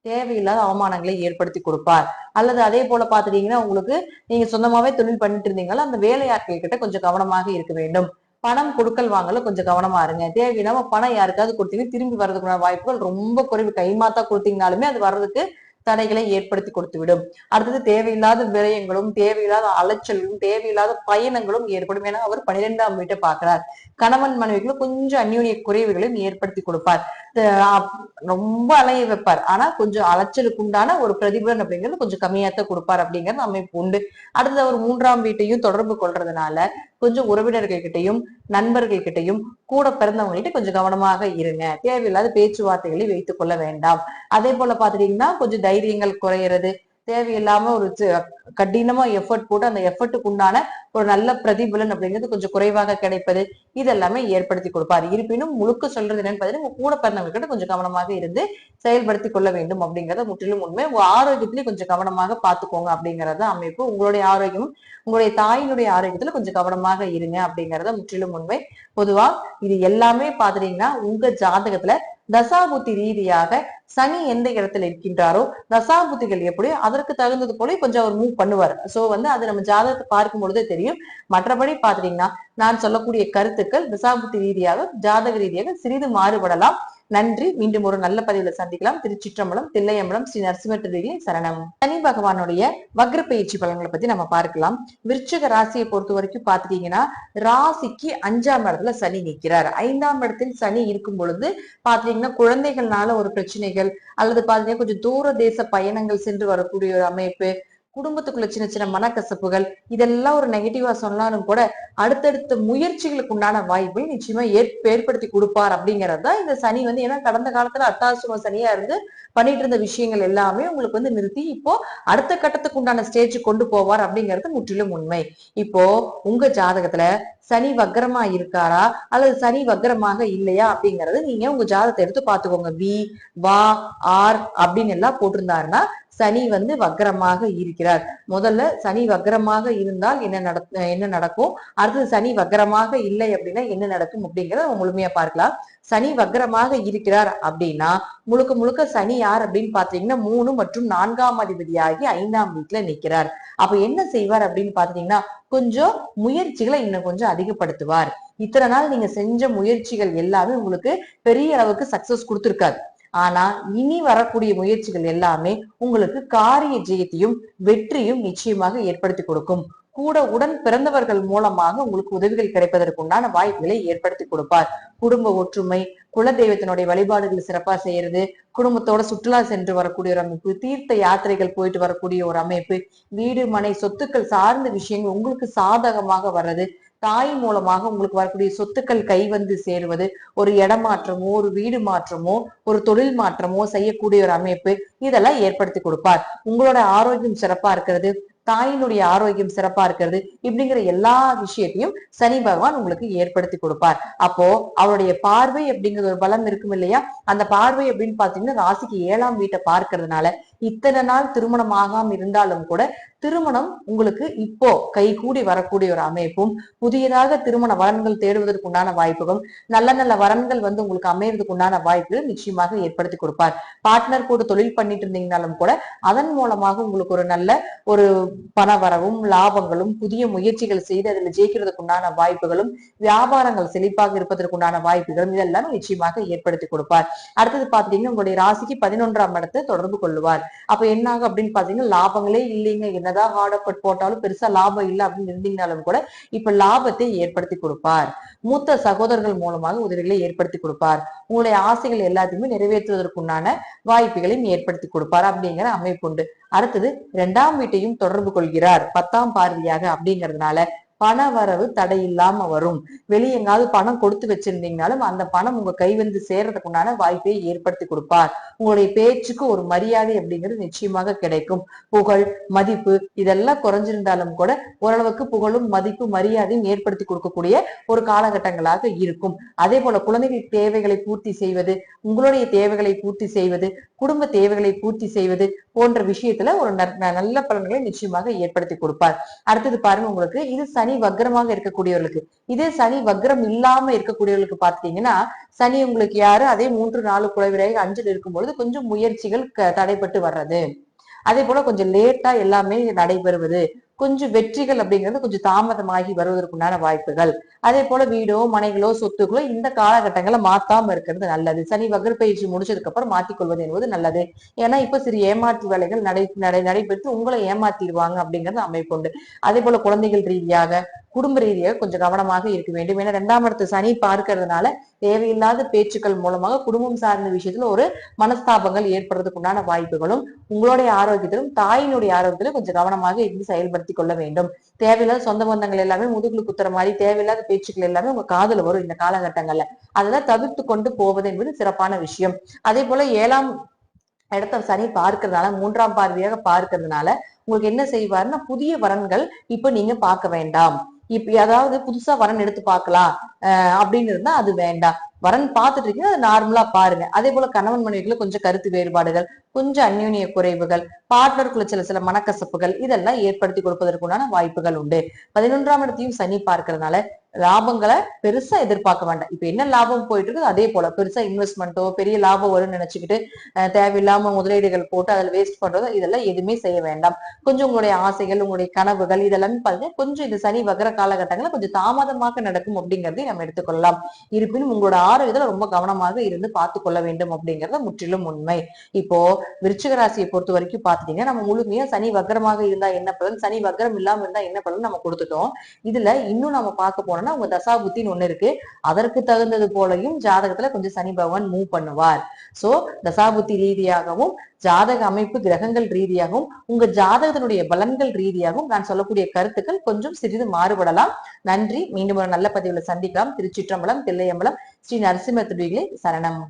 தேவையில்லாத அவமானங்களை ஏற்படுத்தி கொடுப்பார். அல்லது அதே போல பாத்துட்டீங்கன்னா உங்களுக்கு நீங்க சொந்தமாவே தொழில் பண்ணிட்டு இருந்தீங்களா அந்த வேலையாட்கள் கிட்ட கொஞ்சம் கவனமாக இருக்க வேண்டும். பணம் கொடுக்கல் வாங்கல கொஞ்சம் கவனமா இருங்க. தேவையில்லாம பணம் யாருக்காவது கொடுத்தீங்கன்னா திரும்பி வர்றதுக்கான வாய்ப்புகள் ரொம்ப குறைவு. கைமாத்தா கொடுத்தீங்கனாலுமே அது வர்றதுக்கு தடைகளை ஏற்படுத்தி கொடுத்து விடும் அடுத்தது தேவையில்லாத விரயங்களும் தேவையில்லாத அலைச்சலும் தேவையில்லாத பயணங்களும் ஏற்படும் என அவர் பன்னிரெண்டாம் வீட்டை பார்க்கிறார். கணவன் மனைவிகளும் கொஞ்சம் அந்யோன்ய குறைவுகளையும் ஏற்படுத்தி கொடுப்பார். அஹ் ரொம்ப அலைய வைப்பார். ஆனா கொஞ்சம் அலைச்சலுக்கு உண்டான ஒரு பிரதிபலன் அப்படிங்கிறது கொஞ்சம் கம்மியாத்தான் கொடுப்பார் அப்படிங்கிறது அமைப்பு உண்டு. அடுத்தது அவர் மூன்றாம் வீட்டையும் தொடர்பு கொள்றதுனால கொஞ்சம் உறவினர்கள் கிட்டையும் நண்பர்கள் கிட்டையும் கூட பிறந்தவங்ககிட்ட கொஞ்சம் கவனமாக இருங்க. தேவையில்லாத பேச்சுவார்த்தைகளை வைத்துக் கொள்ள வேண்டாம். அதே போல பாத்துட்டீங்கன்னா கொஞ்சம் தைரியங்கள் குறையிறது தேவையில்லாம ஒரு கடினமா எஃபர்ட் போட்டு அந்த எஃபர்ட்டுக்கு உண்டான ஒரு நல்ல பிரதிபலன் அப்படிங்கிறது கொஞ்சம் குறைவாக கிடைப்பது இதெல்லாமே ஏற்படுத்தி கொடுப்பார். இருப்பினும் முழுக்க சொல்றது என்னன்னு பாத்தீங்கன்னா உங்க கூட கொஞ்சம் கவனமாக இருந்து செயல்படுத்தி கொள்ள வேண்டும் அப்படிங்கறத முற்றிலும் உண்மை. உங்க ஆரோக்கியத்திலயும் கொஞ்சம் கவனமாக பாத்துக்கோங்க அப்படிங்கறத அமைப்பு. உங்களுடைய ஆரோக்கியம் உங்களுடைய தாயினுடைய ஆரோக்கியத்துல கொஞ்சம் கவனமாக இருங்க அப்படிங்கறத முற்றிலும் உண்மை. பொதுவா இது எல்லாமே பாத்துட்டீங்கன்னா உங்க ஜாதகத்துல தசாபுத்தி ரீதியாக சனி எந்த இடத்துல இருக்கின்றாரோ தசாபுத்திகள் எப்படி அதற்கு தகுந்தது போல கொஞ்சம் அவர் மூவ் பண்ணுவார். சோ வந்து அது நம்ம ஜாதகத்தை பார்க்கும் பொழுதே தெரியும். மற்றபடி பாத்துட்டீங்கன்னா நான் சொல்லக்கூடிய கருத்துக்கள் தசாபுத்தி ரீதியாக ஜாதக ரீதியாக சிறிது மாறுபடலாம். நன்றி. மீண்டும் ஒரு நல்ல பதிவுல சந்திக்கலாம். திருச்சிற்றம்பலம் தில்லையம்பலம் ஸ்ரீ நரசிம்ம சரணம். சனி பகவானுடைய வக்ர பயிற்சி பலன்களை பத்தி நம்ம பார்க்கலாம். விருச்சக ராசியை பொறுத்த வரைக்கும் பாத்துட்டீங்கன்னா ராசிக்கு அஞ்சாம் இடத்துல சனி நிற்கிறார் ஐந்தாம் இடத்தில் சனி இருக்கும் பொழுது பாத்தீங்கன்னா குழந்தைகள்னால ஒரு பிரச்சனைகள் அல்லது பாத்தீங்கன்னா கொஞ்சம் தூர தேச பயணங்கள் சென்று வரக்கூடிய ஒரு அமைப்பு குடும்பத்துக்குள்ள சின்ன சின்ன மனக்கசப்புகள் இதெல்லாம் ஒரு நெகட்டிவா சொன்னாலும் கூட அடுத்தடுத்த முயற்சிகளுக்கு உண்டான வாய்ப்பை நிச்சயமா ஏற்ப- ஏற்படுத்தி கொடுப்பார் அப்படிங்கிறது தான் இந்த சனி வந்து. ஏன்னா கடந்த காலத்துல அட்டாசும சனியா இருந்து பண்ணிட்டு இருந்த விஷயங்கள் எல்லாமே உங்களுக்கு வந்து நிறுத்தி இப்போ அடுத்த கட்டத்துக்கு உண்டான ஸ்டேஜ் கொண்டு போவார் அப்படிங்கிறது முற்றிலும் உண்மை. இப்போ உங்க ஜாதகத்துல சனி வக்கரமா இருக்காரா? அல்லது சனி வக்கரமாக இல்லையா அப்படிங்கறது நீங்க உங்க ஜாதகத்தை எடுத்து பாத்துக்கோங்க வி வா ஆர் அப்படின்னு எல்லாம் போட்டிருந்தாருன்னா சனி வந்து வக்கரமாக இருக்கிறார். முதல்ல சனி வக்கரமாக இருந்தால் என்ன நட என்ன நடக்கும்? அடுத்தது சனி வக்கரமாக இல்லை அப்படின்னா என்ன நடக்கும் அப்படிங்கறத முழுமையா பார்க்கலாம். சனி வக்கரமாக இருக்கிறார் அப்படின்னா முழுக்க முழுக்க சனி யார் அப்படின்னு பாத்தீங்கன்னா மூணு மற்றும் நான்காம் அதிபதியாகி ஐந்தாம் வீட்டுல நிக்கிறார் அப்ப என்ன செய்வார் அப்படின்னு பாத்தீங்கன்னா கொஞ்சம் முயற்சிகளை இன்னும் கொஞ்சம் அதிகப்படுத்துவார். இத்தனை நாள் நீங்க செஞ்ச முயற்சிகள் எல்லாமே உங்களுக்கு பெரிய அளவுக்கு சக்சஸ் கொடுத்துருக்காது. ஆனா இனி வரக்கூடிய முயற்சிகள் எல்லாமே உங்களுக்கு காரிய ஜெயத்தையும் வெற்றியும் நிச்சயமாக ஏற்படுத்தி கொடுக்கும். கூட உடன் பிறந்தவர்கள் மூலமாக உங்களுக்கு உதவிகள் கிடைப்பதற்குண்டான வாய்ப்புகளை ஏற்படுத்தி கொடுப்பார். குடும்ப ஒற்றுமை குலதெய்வத்தினுடைய வழிபாடுகள் சிறப்பா செய்யறது குடும்பத்தோட சுற்றுலா சென்று வரக்கூடிய ஒரு அமைப்பு தீர்த்த யாத்திரைகள் போயிட்டு வரக்கூடிய ஒரு அமைப்பு வீடு மனை சொத்துக்கள் சார்ந்த விஷயங்கள் உங்களுக்கு சாதகமாக வர்றது தாய் மூலமாக உங்களுக்கு வரக்கூடிய சொத்துக்கள் கை வந்து சேருவது ஒரு இடமாற்றமோ ஒரு வீடு மாற்றமோ ஒரு தொழில் மாற்றமோ செய்யக்கூடிய ஒரு அமைப்பு இதெல்லாம் ஏற்படுத்தி கொடுப்பார். உங்களோட ஆரோக்கியம் சிறப்பா இருக்கிறது தாயினுடைய ஆரோக்கியம் சிறப்பா இருக்கிறது இப்படிங்கிற எல்லா விஷயத்தையும் சனி பகவான் உங்களுக்கு ஏற்படுத்தி கொடுப்பார். அப்போ அவருடைய பார்வை அப்படிங்கிற ஒரு பலம் இருக்கும் இல்லையா? அந்த பார்வை அப்படின்னு பாத்தீங்கன்னா ராசிக்கு ஏழாம் வீட்டை பார்க்கறதுனால இத்தனை நாள் திருமணம் ஆகாம இருந்தாலும் கூட திருமணம் உங்களுக்கு இப்போ கைகூடி வரக்கூடிய ஒரு அமைப்பும் புதியதாக திருமண வரன்கள் தேடுவதற்கு உண்டான வாய்ப்புகளும் நல்ல நல்ல வரன்கள் வந்து உங்களுக்கு அமையறதுக்கு உண்டான வாய்ப்புகள் நிச்சயமாக ஏற்படுத்தி கொடுப்பார். பார்ட்னர் கூட தொழில் பண்ணிட்டு இருந்தீங்கனாலும் கூட அதன் மூலமாக உங்களுக்கு ஒரு நல்ல ஒரு பண வரவும் லாபங்களும் புதிய முயற்சிகள் செய்து அதில் ஜெயிக்கிறதுக்கு உண்டான வாய்ப்புகளும் வியாபாரங்கள் செழிப்பாக இருப்பதற்கு உண்டான வாய்ப்புகளும் இதெல்லாம் நிச்சயமாக ஏற்படுத்தி கொடுப்பார். அடுத்தது பாத்தீங்கன்னா உங்களுடைய ராசிக்கு பதினொன்றாம் இடத்தை தொடர்பு கொள்ளுவார். அப்ப என்ன ஆகும் அப்படின்னு பாத்தீங்கன்னா லாபங்களே இல்லைங்க என்னதான் ஹார்டப்பட் போட்டாலும் பெருசா லாபம் இல்லை அப்படின்னு இருந்தீங்கனாலும் கூட இப்ப லாபத்தை ஏற்படுத்தி கொடுப்பார். மூத்த சகோதரர்கள் மூலமாக உதவிகளை ஏற்படுத்தி கொடுப்பார். உங்களுடைய ஆசைகள் எல்லாத்தையுமே நிறைவேற்றுவதற்குண்டான வாய்ப்புகளையும் ஏற்படுத்தி கொடுப்பார் அப்படிங்கிற அமைப்பு உண்டு. அடுத்தது இரண்டாம் வீட்டையும் தொடர்பு கொள்கிறார். பத்தாம் பார்வையாக அப்படிங்கிறதுனால பண வரவு தடை இல்லாம வரும். வெளியே எங்காவது பணம் கொடுத்து வச்சிருந்தீங்கனாலும் அந்த பணம் உங்க கை வந்து சேர்றதுக்கு உண்டான வாய்ப்பை ஏற்படுத்தி கொடுப்பார். உங்களுடைய பேச்சுக்கு ஒரு மரியாதை அப்படிங்கிறது நிச்சயமாக கிடைக்கும். புகழ் மதிப்பு இதெல்லாம் குறைஞ்சிருந்தாலும் கூட ஓரளவுக்கு புகழும் மதிப்பு மரியாதையும் ஏற்படுத்தி கொடுக்கக்கூடிய ஒரு காலகட்டங்களாக இருக்கும். அதே போல குழந்தைகள் தேவைகளை பூர்த்தி செய்வது உங்களுடைய தேவைகளை பூர்த்தி செய்வது குடும்ப தேவைகளை பூர்த்தி செய்வது போன்ற விஷயத்துல ஒரு ந- நல்ல பலன்களை நிச்சயமாக ஏற்படுத்தி கொடுப்பார். அடுத்தது பாருங்க உங்களுக்கு இது சனி சனி வக்ரமாக இருக்கக்கூடியவர்களுக்கு. இதே சனி வக்ரம் இல்லாம இருக்கக்கூடியவர்களுக்கு பாத்தீங்கன்னா சனி உங்களுக்கு யாரு? அதே மூன்று நாலு குறைவிரை அஞ்சில் இருக்கும் பொழுது கொஞ்சம் முயற்சிகள் க- தடைப்பட்டு வர்றது. அதே போல கொஞ்சம் லேட்டா எல்லாமே நடைபெறுவது. கொஞ்சம் வெற்றிகள் அப்படிங்கிறது கொஞ்சம் தாமதமாகி வருவதற்குண்டான வாய்ப்புகள். அதே போல வீடோ மனைகளோ சொத்துக்களோ இந்த காலகட்டங்களை மாத்தாம இருக்கிறது நல்லது. சனி வகற்பயிற்சி முடிச்சதுக்கு அப்புறம் மாத்திக்கொள்வது என்பது நல்லது. ஏன்னா இப்ப சிறு ஏமாற்று வேலைகள் நடை நடை நடைபெற்று உங்களை ஏமாத்திடுவாங்க அப்படிங்கிறது அமைப்புண்டு அதே போல குழந்தைகள் ரீதியாக குடும்ப ரீதியாக கொஞ்சம் கவனமாக இருக்க வேண்டும். ஏன்னா ரெண்டாம் இடத்து சனி பார்க்கறதுனால தேவையில்லாத பேச்சுக்கள் மூலமாக குடும்பம் சார்ந்த விஷயத்துல ஒரு மனஸ்தாபங்கள் ஏற்படுறதுக்கு உண்டான வாய்ப்புகளும் உங்களுடைய ஆரோக்கியத்திலும் தாயினுடைய ஆரோக்கியத்திலும் கொஞ்சம் கவனமாக இருந்து செயல்படுத்தி கொள்ள வேண்டும். தேவையில்லாத சொந்த பந்தங்கள் எல்லாமே முதுகுல குத்துற மாதிரி தேவையில்லாத பேச்சுக்கள் எல்லாமே உங்க காதல வரும் இந்த காலகட்டங்கள்ல. அதெல்லாம் தவிர்த்து கொண்டு போவது என்பது சிறப்பான விஷயம். அதே போல ஏழாம் இடத்த சனி பார்க்கறதுனால மூன்றாம் பார்வையாக பார்க்கறதுனால உங்களுக்கு என்ன செய்வாருன்னா புதிய வரன்கள் இப்ப நீங்க பார்க்க வேண்டாம். இப்ப ஏதாவது புதுசா வரன் எடுத்து பார்க்கலாம் அப்படின்னு இருந்தா அது வேண்டாம். வரன் பார்த்துட்டு இருக்கீங்க அதை நார்மலா பாருங்க. அதே போல கணவன் மனைவிக்குள்ள கொஞ்சம் கருத்து வேறுபாடுகள் கொஞ்சம் அந்யோன்ய குறைவுகள் பார்ட்னருக்குள்ள சில சில மனக்கசப்புகள் இதெல்லாம் ஏற்படுத்தி கொடுப்பதற்குண்டான வாய்ப்புகள் உண்டு. பதினொன்றாம் இடத்தையும் சனி பார்க்கறதுனால லாபங்களை பெருசா எதிர்பார்க்க வேண்டாம். இப்ப என்ன லாபம் போயிட்டு இருக்குது அதே போல பெருசா இன்வெஸ்ட்மெண்ட்டோ பெரிய லாபம் வரும்னு நினைச்சுக்கிட்டு தேவையில்லாம முதலீடுகள் போட்டு அதில் வேஸ்ட் பண்றதோ இதெல்லாம் எதுவுமே செய்ய வேண்டாம். கொஞ்சம் உங்களுடைய ஆசைகள் உங்களுடைய கனவுகள் இதெல்லாம் பாருங்க. கொஞ்சம் இந்த சனி வகர காலகட்டங்களில் கொஞ்சம் தாமதமாக நடக்கும் அப்படிங்கறதை நம்ம எடுத்துக்கொள்ளலாம். இருப்பினும் உங்களோட ஆரோக்கியத்துல ரொம்ப கவனமாக இருந்து பார்த்து கொள்ள வேண்டும் அப்படிங்கறது முற்றிலும் உண்மை. இப்போ விருச்சிக ராசியை பொறுத்த வரைக்கும் பாத்துட்டீங்கன்னா நம்ம முழுமையா சனி வக்ரமாக இருந்தா என்ன பலன்? சனி வக்ரம் இல்லாம இருந்தா என்ன பலன் நம்ம கொடுத்துட்டோம். இதுல இன்னும் நம்ம பார்க்க போனோம்னா உங்க தசா புத்தின்னு ஒண்ணு இருக்கு. அதற்கு தகுந்தது போலையும் ஜாதகத்துல கொஞ்சம் சனி பகவான் மூவ் பண்ணுவார். சோ தசாபுத்தி ரீதியாகவும் ஜாதக அமைப்பு கிரகங்கள் ரீதியாகவும் உங்க ஜாதகத்தினுடைய பலன்கள் ரீதியாகவும் நான் சொல்லக்கூடிய கருத்துக்கள் கொஞ்சம் சிறிது மாறுபடலாம். நன்றி. மீண்டும் ஒரு நல்ல பதிவுல சந்திக்கலாம். திருச்சிற்றம்பலம் தில்லையம்பலம். ஸ்ரீ நரசிம்ம திருவிகளே சரணம்